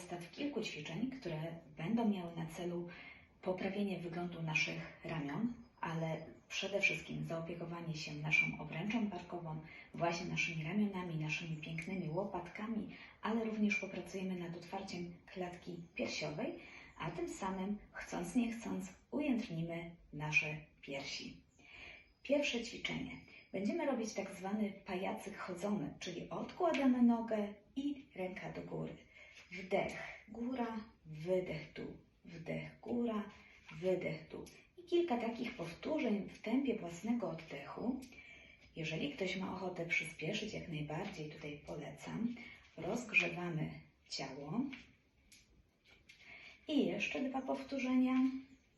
zestaw kilku ćwiczeń, które będą miały na celu poprawienie wyglądu naszych ramion, ale przede wszystkim zaopiekowanie się naszą obręczą barkową, właśnie naszymi ramionami, naszymi pięknymi łopatkami, ale również popracujemy nad otwarciem klatki piersiowej, a tym samym, chcąc nie chcąc, ujędrnimy nasze piersi. Pierwsze ćwiczenie. Będziemy robić tak zwany pajacyk chodzony, czyli odkładamy nogę i ręka do góry. Wdech, góra, wydech, dół. Wdech, góra, wydech, dół. I kilka takich powtórzeń w tempie własnego oddechu. Jeżeli ktoś ma ochotę przyspieszyć, jak najbardziej tutaj polecam. Rozgrzewamy ciało. I jeszcze dwa powtórzenia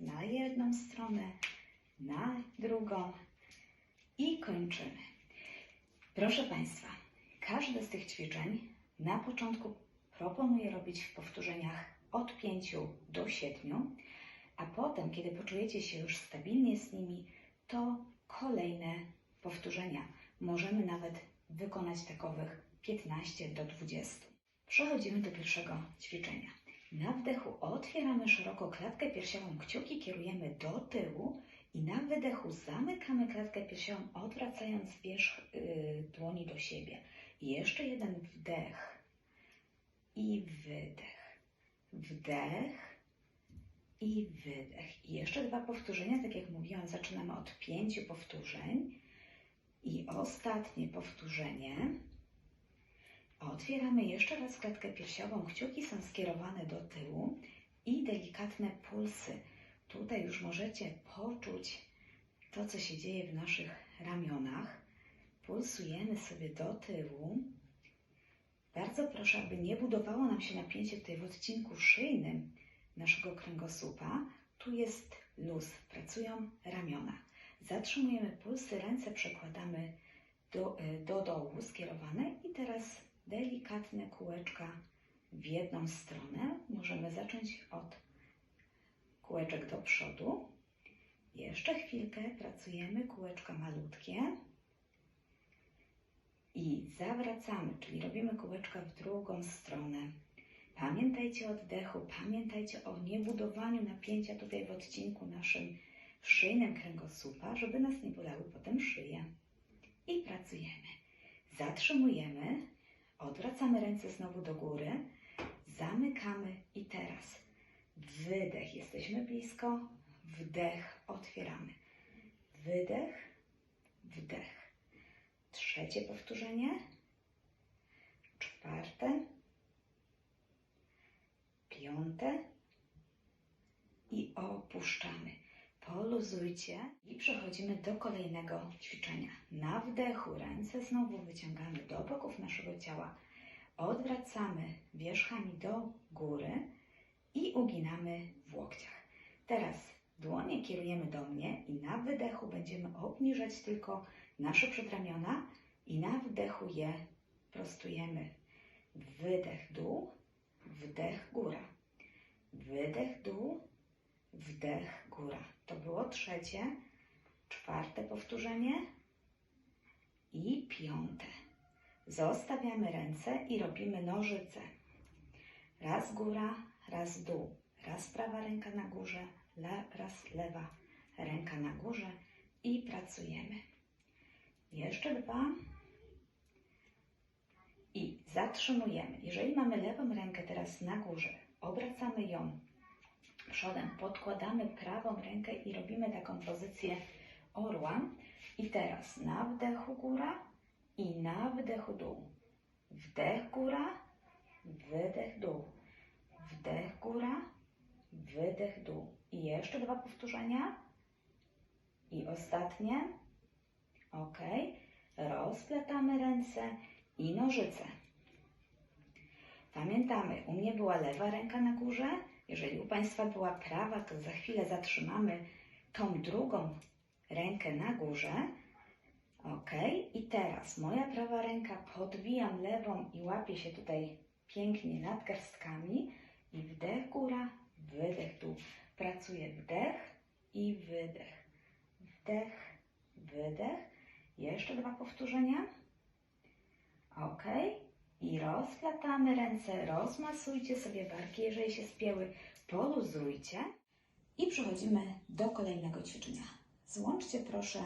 na jedną stronę, na drugą i kończymy. Proszę Państwa, każde z tych ćwiczeń na początku proponuję robić w powtórzeniach od 5 do 7, a potem, kiedy poczujecie się już stabilnie z nimi, to kolejne powtórzenia. Możemy nawet wykonać takowych 15 do 20. Przechodzimy do pierwszego ćwiczenia. Na wdechu otwieramy szeroko klatkę piersiową, kciuki kierujemy do tyłu i na wydechu zamykamy klatkę piersiową, odwracając wierzch yy, dłoni do siebie. Jeszcze jeden wdech i wydech. Wdech i wydech. I jeszcze dwa powtórzenia, tak jak mówiłam, zaczynamy od pięciu powtórzeń. I ostatnie powtórzenie. Otwieramy jeszcze raz klatkę piersiową, kciuki są skierowane do tyłu i delikatne pulsy. Tutaj już możecie poczuć to, co się dzieje w naszych ramionach. Pulsujemy sobie do tyłu. Bardzo proszę, aby nie budowało nam się napięcie tutaj w odcinku szyjnym naszego kręgosłupa. Tu jest luz, pracują ramiona. Zatrzymujemy pulsy, ręce przekładamy do, do dołu skierowane i teraz delikatne kółeczka w jedną stronę. Możemy zacząć od kółeczek do przodu. Jeszcze chwilkę pracujemy, kółeczka malutkie. I zawracamy, czyli robimy kółeczka w drugą stronę. Pamiętajcie o oddechu, pamiętajcie o niebudowaniu napięcia tutaj w odcinku naszym szyjnym kręgosłupa, żeby nas nie bolały potem szyje. I pracujemy. Zatrzymujemy, odwracamy ręce znowu do góry, zamykamy i teraz wydech, jesteśmy blisko, wdech, otwieramy. Wydech, wdech. Trzecie powtórzenie. Czwarte. Piąte. I opuszczamy. Poluzujcie i przechodzimy do kolejnego ćwiczenia. Na wdechu ręce znowu wyciągamy do boków naszego ciała. Odwracamy wierzchami do góry i uginamy w łokciach. Teraz dłonie kierujemy do mnie i na wydechu będziemy obniżać tylko nasze przedramiona i na wdechu je prostujemy. Wydech dół, wdech góra. Wydech dół, wdech góra. To było trzecie, czwarte powtórzenie i piąte. Zostawiamy ręce i robimy nożyce. Raz góra, raz dół. Raz prawa ręka na górze, le, raz lewa ręka na górze i pracujemy. Jeszcze dwa. I zatrzymujemy. Jeżeli mamy lewą rękę teraz na górze, obracamy ją przodem, podkładamy prawą rękę i robimy taką pozycję orła. I teraz na wdechu góra i na wydechu dół. Wdech góra, wydech dół. Wdech góra, wydech dół. I jeszcze dwa powtórzenia. I ostatnie. Ok. Rozplatamy ręce i nożyce. Pamiętamy, u mnie była lewa ręka na górze. Jeżeli u Państwa była prawa, to za chwilę zatrzymamy tą drugą rękę na górze. Ok. I teraz moja prawa ręka podwijam lewą i łapię się tutaj pięknie nad garstkami. I wdech góra, wydech dół. Pracuję wdech i wydech. Wdech, wydech. Jeszcze dwa powtórzenia. Ok. I rozplatamy ręce, rozmasujcie sobie barki, jeżeli się spięły, poluzujcie. I przechodzimy do kolejnego ćwiczenia. Złączcie proszę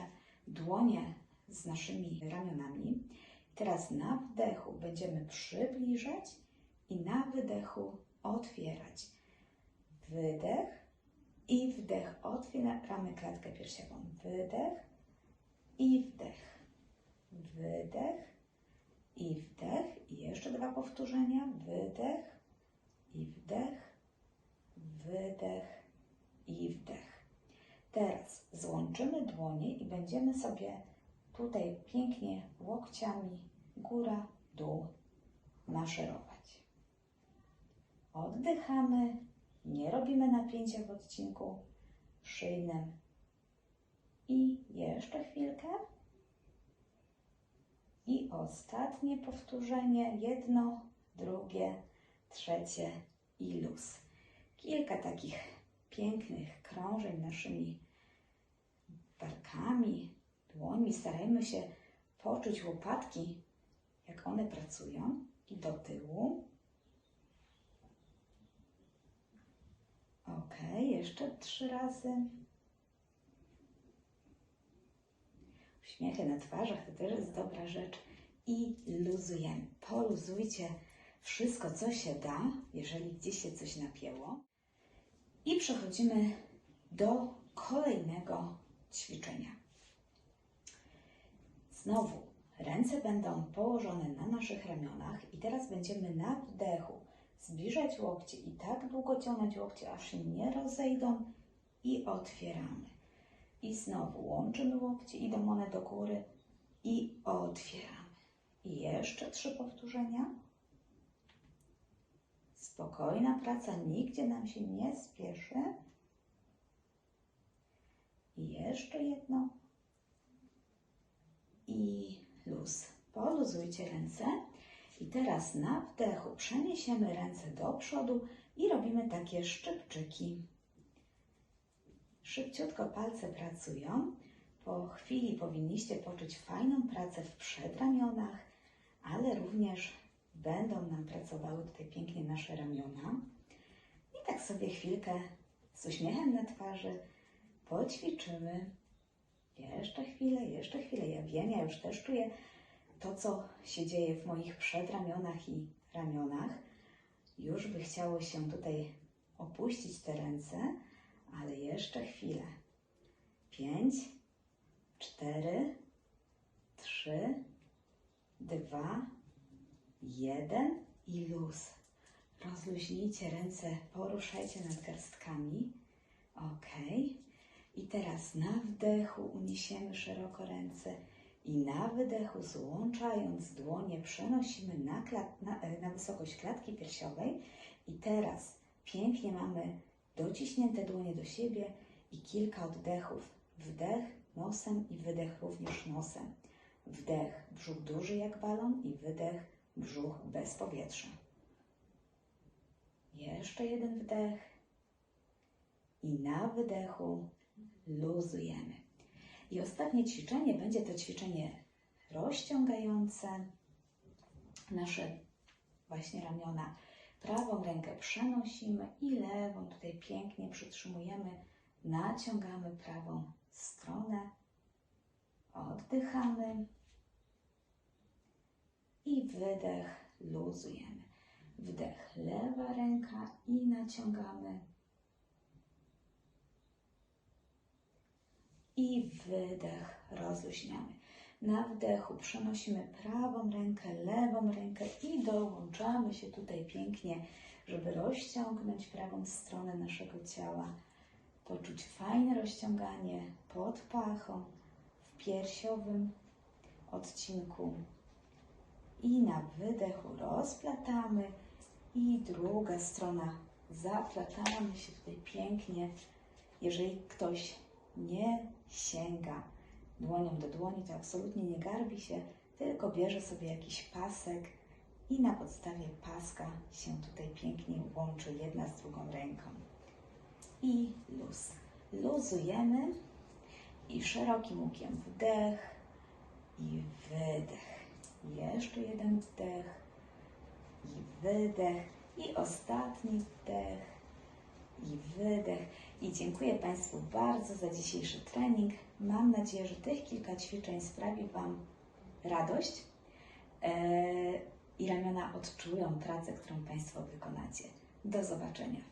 dłonie z naszymi ramionami. Teraz na wdechu będziemy przybliżać i na wydechu otwierać. Wydech i wdech. Otwieramy klatkę piersiową. Wydech i wdech. Wydech i wdech. I jeszcze dwa powtórzenia. Wydech i wdech. Wydech i wdech. Teraz złączymy dłonie i będziemy sobie tutaj pięknie łokciami góra, dół maszerować. Oddychamy, nie robimy napięcia w odcinku szyjnym. I jeszcze chwilkę. I ostatnie powtórzenie, jedno, drugie, trzecie i luz. Kilka takich pięknych krążeń naszymi barkami, dłońmi. Starajmy się poczuć łopatki, jak one pracują i do tyłu. Ok, jeszcze trzy razy. Uśmiechy na twarzach to też jest dobra rzecz. I luzujemy. Poluzujcie wszystko, co się da, jeżeli gdzieś się coś napięło. I przechodzimy do kolejnego ćwiczenia. Znowu ręce będą położone na naszych ramionach i teraz będziemy na wdechu zbliżać łokcie i tak długo ciągnąć łokcie, aż się nie rozejdą i otwieramy. I znowu łączymy łokcie, idą one do góry i otwieramy. I jeszcze trzy powtórzenia. Spokojna praca, nigdzie nam się nie spieszy. I jeszcze jedno. I luz. Poluzujcie ręce. I teraz na wdechu przeniesiemy ręce do przodu i robimy takie szczypczyki. Szybciutko palce pracują. Po chwili powinniście poczuć fajną pracę w przedramionach, ale również będą nam pracowały tutaj pięknie nasze ramiona. I tak sobie chwilkę z uśmiechem na twarzy poćwiczymy. Jeszcze chwilę, jeszcze chwilę. Ja wiem, ja już też czuję to, co się dzieje w moich przedramionach i ramionach. Już by chciało się tutaj opuścić te ręce, ale jeszcze chwilę. Pięć, cztery, trzy, dwa, jeden i luz. Rozluźnijcie ręce, poruszajcie nadgarstkami. Ok. I teraz na wdechu uniesiemy szeroko ręce i na wydechu, złączając dłonie, przenosimy na, na, na wysokość klatki piersiowej. I teraz pięknie mamy dociśnięte dłonie do siebie i kilka oddechów. Wdech nosem i wydech również nosem. Wdech, brzuch duży jak balon i wydech, brzuch bez powietrza. Jeszcze jeden wdech i na wydechu luzujemy. I ostatnie ćwiczenie będzie to ćwiczenie rozciągające nasze właśnie ramiona. Prawą rękę przenosimy i lewą tutaj pięknie przytrzymujemy. Naciągamy prawą stronę. Oddychamy. I wydech, luzujemy. Wdech, lewa ręka i naciągamy. I wydech, rozluźniamy. Na wdechu przenosimy prawą rękę, lewą rękę i dołączamy się tutaj pięknie, żeby rozciągnąć prawą stronę naszego ciała. Poczuć fajne rozciąganie pod pachą, w piersiowym odcinku i na wydechu rozplatamy i druga strona zaplatamy się tutaj pięknie. Jeżeli ktoś nie sięga dłonią do dłoni, to absolutnie nie garbi się, tylko bierze sobie jakiś pasek i na podstawie paska się tutaj pięknie łączy jedna z drugą ręką. I luz. Luzujemy i szerokim łukiem wdech i wydech. Jeszcze jeden wdech i wydech. I ostatni wdech i wydech. I dziękuję Państwu bardzo za dzisiejszy trening. Mam nadzieję, że tych kilka ćwiczeń sprawi Wam radość e, i ramiona odczują pracę, którą Państwo wykonacie. Do zobaczenia.